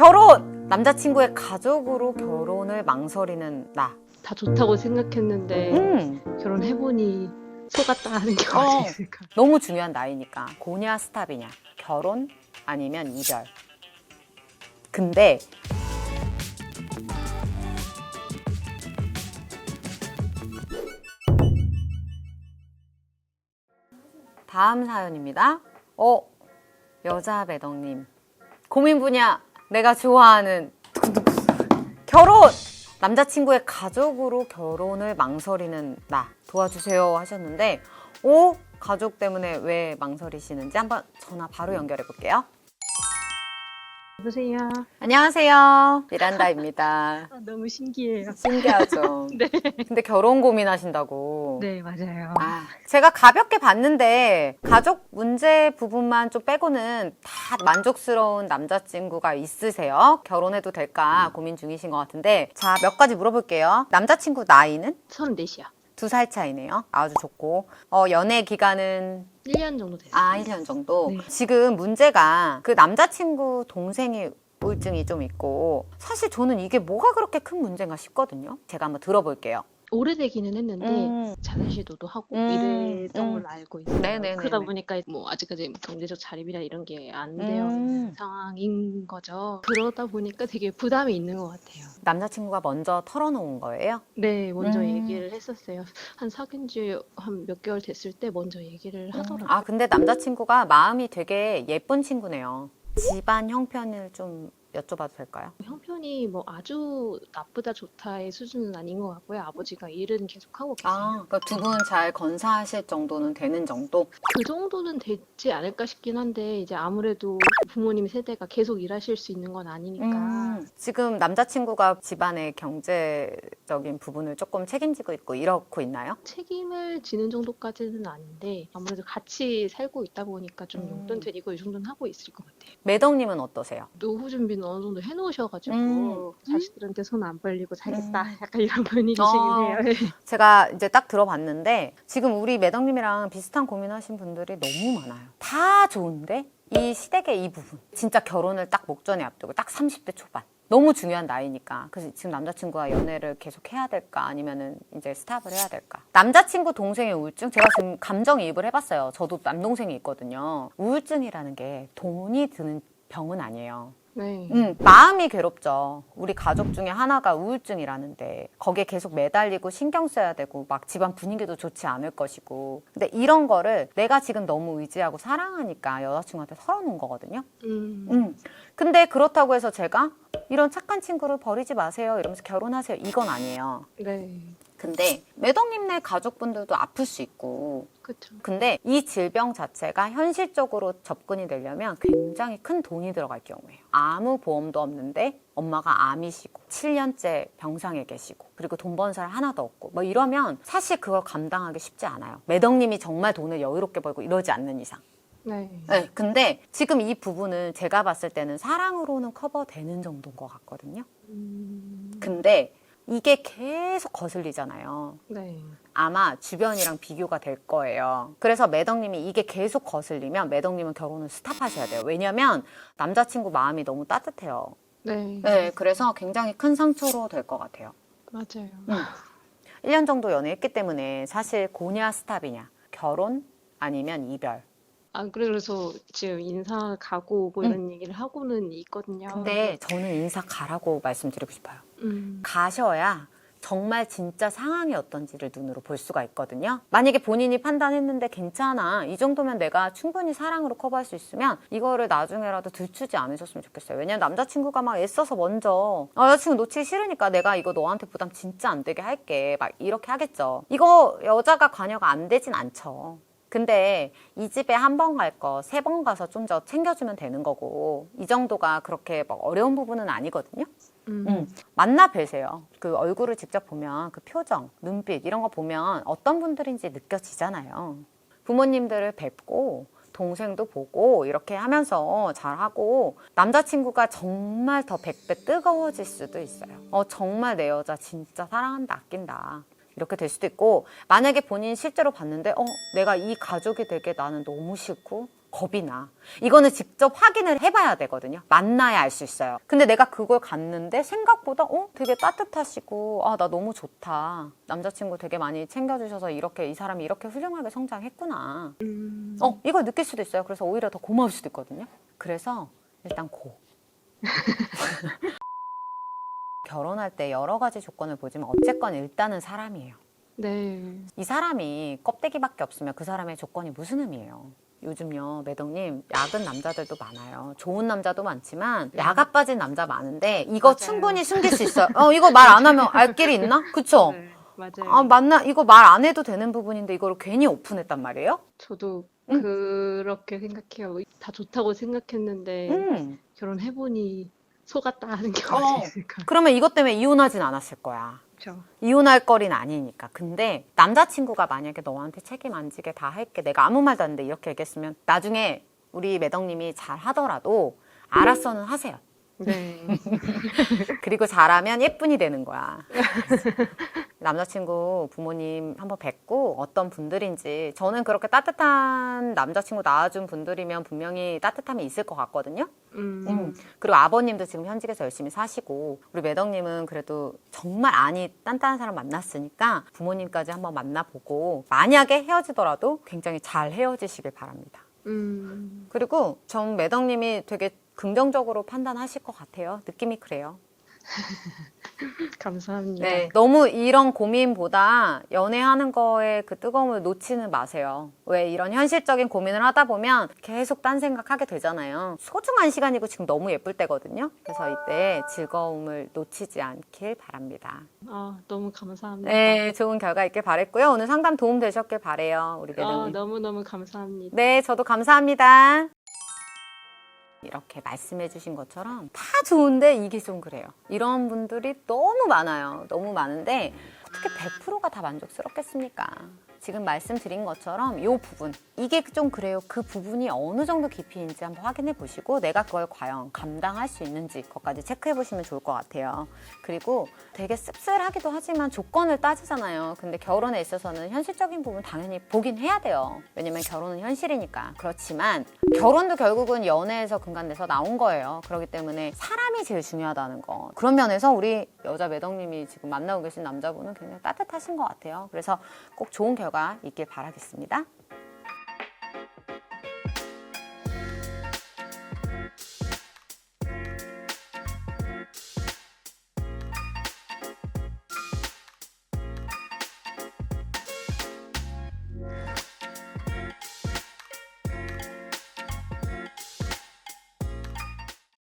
결혼! 남자친구의 가족으로 결혼을 망설이는 나. 다 좋다고 생각했는데 음, 결혼해보니 속았다 하는 게 어. 어디 있을까? 너무 중요한 나이니까. 고냐 스탑이냐. 결혼 아니면 이별. 근데 다음 사연입니다. 어, 여자 배덕님. 고민 분야, 내가 좋아하는 결혼! 남자친구의 가족으로 결혼을 망설이는 나 도와주세요 하셨는데, 오, 가족 때문에 왜 망설이시는지 한번 전화 바로 연결해 볼게요. 여보세요. 안녕하세요. 미란다입니다. 아, 너무 신기해요. 신기하죠? 네. 근데 결혼 고민하신다고. 네, 맞아요. 아, 제가 가볍게 봤는데 가족 문제 부분만 좀 빼고는 다 만족스러운 남자친구가 있으세요? 결혼해도 될까 고민 중이신 것 같은데 자, 몇 가지 물어볼게요. 남자친구 나이는? 34이요. 두 살 차이네요. 아주 좋고. 어, 연애 기간은 1년 정도 됐어요. 아, 1년 정도. 네. 지금 문제가 그 남자친구 동생이 우울증이 좀 있고 사실 저는 이게 뭐가 그렇게 큰 문제인가 싶거든요. 제가 한번 들어볼게요. 오래되기는 했는데 음. 자살 시도도 하고 음, 이랬던 음. 걸로 알고 있어요. 네네네네. 그러다 보니까 뭐 아직까지 경제적 자립이나 이런 게 안 되어 음. 있는 상황인 거죠. 그러다 보니까 되게 부담이 있는 것 같아요. 남자친구가 먼저 털어놓은 거예요? 네, 먼저 음. 얘기를 했었어요. 한 사귄 지 한 몇 개월 됐을 때 먼저 얘기를 하더라고요. 아, 근데 남자친구가 마음이 되게 예쁜 친구네요. 집안 형편을 좀 여쭤봐도 될까요? 형편이 뭐 아주 나쁘다 좋다의 수준은 아닌 것 같고요. 아버지가 일은 계속 하고 계세요. 아, 그러니까 두 분 잘 건사하실 정도는 되는 정도? 그 정도는 되지 않을까 싶긴 한데 이제 아무래도 부모님 세대가 계속 일하실 수 있는 건 아니니까 음, 지금 남자친구가 집안의 경제적인 부분을 조금 책임지고 있고 이렇고 있나요? 책임을 지는 정도까지는 아닌데 아무래도 같이 살고 있다 보니까 좀 음. 용돈 드리고 이 정도는 하고 있을 것 같아요. 매덕님은 어떠세요? 노후 준비는 어느 정도 해 놓으셔가지고 음. 자식들한테 손 안 벌리고 살겠다. 음. 약간 이런 분위기시긴 어. 해요. 제가 이제 딱 들어봤는데 지금 우리 매덕님이랑 비슷한 고민하신 분들이 너무 많아요. 다 좋은데 이 시댁의 이 부분. 진짜 결혼을 딱 목전에 앞두고 딱 30대 초반. 너무 중요한 나이니까. 그래서 지금 남자친구와 연애를 계속 해야 될까? 아니면은 이제 스탑을 해야 될까? 남자친구 동생의 우울증? 제가 지금 감정이입을 해봤어요. 저도 남동생이 있거든요. 우울증이라는 게 돈이 드는 병은 아니에요 네. 음, 마음이 괴롭죠. 우리 가족 중에 하나가 우울증이라는데 거기에 계속 매달리고 신경 써야 되고 막 집안 분위기도 좋지 않을 것이고 근데 이런 거를 내가 지금 너무 의지하고 사랑하니까 여자친구한테 털어놓은 거거든요. 음. 음. 근데 그렇다고 해서 제가 이런 착한 친구를 버리지 마세요 이러면서 결혼하세요 이건 아니에요. 네. 근데 매덕님네 가족분들도 아플 수 있고 그렇죠. 근데 이 질병 자체가 현실적으로 접근이 되려면 굉장히 큰 돈이 들어갈 경우예요. 아무 보험도 없는데 엄마가 암이시고 7년째 병상에 계시고 그리고 돈 버는 사람 하나도 없고 뭐 이러면 사실 그걸 감당하기 쉽지 않아요. 매덕님이 정말 돈을 여유롭게 벌고 이러지 않는 이상. 네. 네, 근데 지금 이 부분은 제가 봤을 때는 사랑으로는 커버되는 정도인 것 같거든요. 음. 근데 이게 계속 거슬리잖아요. 네. 아마 주변이랑 비교가 될 거예요. 그래서 매덕님이 이게 계속 거슬리면 매덕님은 결혼을 스탑하셔야 돼요. 왜냐면 남자친구 마음이 너무 따뜻해요. 네. 네, 그래서 굉장히 큰 상처로 될 것 같아요. 맞아요. 1년 정도 연애했기 때문에 사실 고냐 스탑이냐, 결혼 아니면 이별. 아, 그래서 지금 인사 가고 뭐 이런 얘기를 하고는 있거든요. 근데 저는 인사 가라고 말씀드리고 싶어요. 음. 가셔야 정말 진짜 상황이 어떤지를 눈으로 볼 수가 있거든요. 만약에 본인이 판단했는데 괜찮아. 이 정도면 내가 충분히 사랑으로 커버할 수 있으면 이거를 나중에라도 들추지 않으셨으면 좋겠어요. 왜냐면 남자친구가 막 애써서 먼저 아, 여자친구 놓치기 싫으니까 내가 이거 너한테 부담 진짜 안 되게 할게. 막 이렇게 하겠죠. 이거 여자가 관여가 안 되진 않죠. 근데 이 집에 한 번 갈 거 세 번 가서 좀 더 챙겨주면 되는 거고 이 정도가 그렇게 막 어려운 부분은 아니거든요. 음. 음, 만나 뵈세요. 그 얼굴을 직접 보면 그 표정, 눈빛 이런 거 보면 어떤 분들인지 느껴지잖아요. 부모님들을 뵙고 동생도 보고 이렇게 하면서 잘하고 남자친구가 정말 더 백배 뜨거워질 수도 있어요. 어, 정말 내 여자 진짜 사랑한다, 아낀다. 이렇게 될 수도 있고 만약에 본인이 실제로 봤는데 어 내가 이 가족이 되게 나는 너무 싫고 겁이 나. 이거는 직접 확인을 해봐야 되거든요. 만나야 알 수 있어요. 근데 내가 그걸 갔는데 생각보다 어 되게 따뜻하시고 아 나 너무 좋다. 남자친구 되게 많이 챙겨주셔서 이렇게 이 사람이 이렇게 훌륭하게 성장했구나. 음, 어 이걸 느낄 수도 있어요. 그래서 오히려 더 고마울 수도 있거든요. 그래서 일단 고. 결혼할 때 여러 가지 조건을 보지만 어쨌건 일단은 사람이에요. 네. 이 사람이 껍데기밖에 없으면 그 사람의 조건이 무슨 의미예요? 요즘요, 매덕님, 야근 남자들도 많아요. 좋은 남자도 많지만, 야가 빠진 남자 많은데, 이거 맞아요. 충분히 숨길 수 있어요. 어, 이거 말 안 하면 알 길이 있나? 그쵸? 네, 맞아요. 아, 맞나? 이거 말 안 해도 되는 부분인데, 이거를 괜히 오픈했단 말이에요? 저도 응. 그렇게 생각해요. 다 좋다고 생각했는데 음. 결혼해보니 속았다 하는 게 어. 있으니까. 그러면 이것 때문에 이혼하진 않았을 거야. 그렇죠. 이혼할 거리는 아니니까. 근데 남자친구가 만약에 너한테 책임 안 지게 다 할게. 내가 아무 말도 안 돼. 이렇게 얘기했으면 나중에 우리 매덕님이 잘 하더라도 알았어는 하세요. 네. 그리고 잘하면 예쁜이 되는 거야. 남자친구 부모님 한번 뵙고 어떤 분들인지 저는 그렇게 따뜻한 남자친구 낳아준 분들이면 분명히 따뜻함이 있을 것 같거든요. 음, 음. 그리고 아버님도 지금 현직에서 열심히 사시고 우리 매덕님은 그래도 정말 안이 단단한 사람 만났으니까 부모님까지 한번 만나보고 만약에 헤어지더라도 굉장히 잘 헤어지시길 바랍니다. 음, 그리고 전 매덕님이 되게 긍정적으로 판단하실 것 같아요. 느낌이 그래요. 감사합니다. 네, 너무 이런 고민보다 연애하는 거에 그 뜨거움을 놓지는 마세요. 왜 이런 현실적인 고민을 하다 보면 계속 딴 생각하게 되잖아요. 소중한 시간이고 지금 너무 예쁠 때거든요. 그래서 이때 즐거움을 놓치지 않길 바랍니다. 아, 너무 감사합니다. 네, 좋은 결과 있길 바랬고요. 오늘 상담 도움 되셨길 바래요, 우리 아, 매덕님. 너무너무 감사합니다. 네, 저도 감사합니다. 이렇게 말씀해 주신 것처럼 다 좋은데 이게 좀 그래요. 이런 분들이 너무 많아요. 너무 많은데 어떻게 100%가 다 만족스럽겠습니까? 지금 말씀드린 것처럼 이 부분, 이게 좀 그래요. 그 부분이 어느 정도 깊이인지 한번 확인해 보시고 내가 그걸 과연 감당할 수 있는지 그것까지 체크해 보시면 좋을 것 같아요. 그리고 되게 씁쓸하기도 하지만 조건을 따지잖아요. 근데 결혼에 있어서는 현실적인 부분 당연히 보긴 해야 돼요. 왜냐면 결혼은 현실이니까. 그렇지만 결혼도 결국은 연애에서 근간돼서 나온 거예요. 그렇기 때문에 사람이 제일 중요하다는 거. 그런 면에서 우리 여자 매덕님이 지금 만나고 계신 남자분은 굉장히 따뜻하신 것 같아요. 그래서 꼭 좋은 결과 있길 바라겠습니다.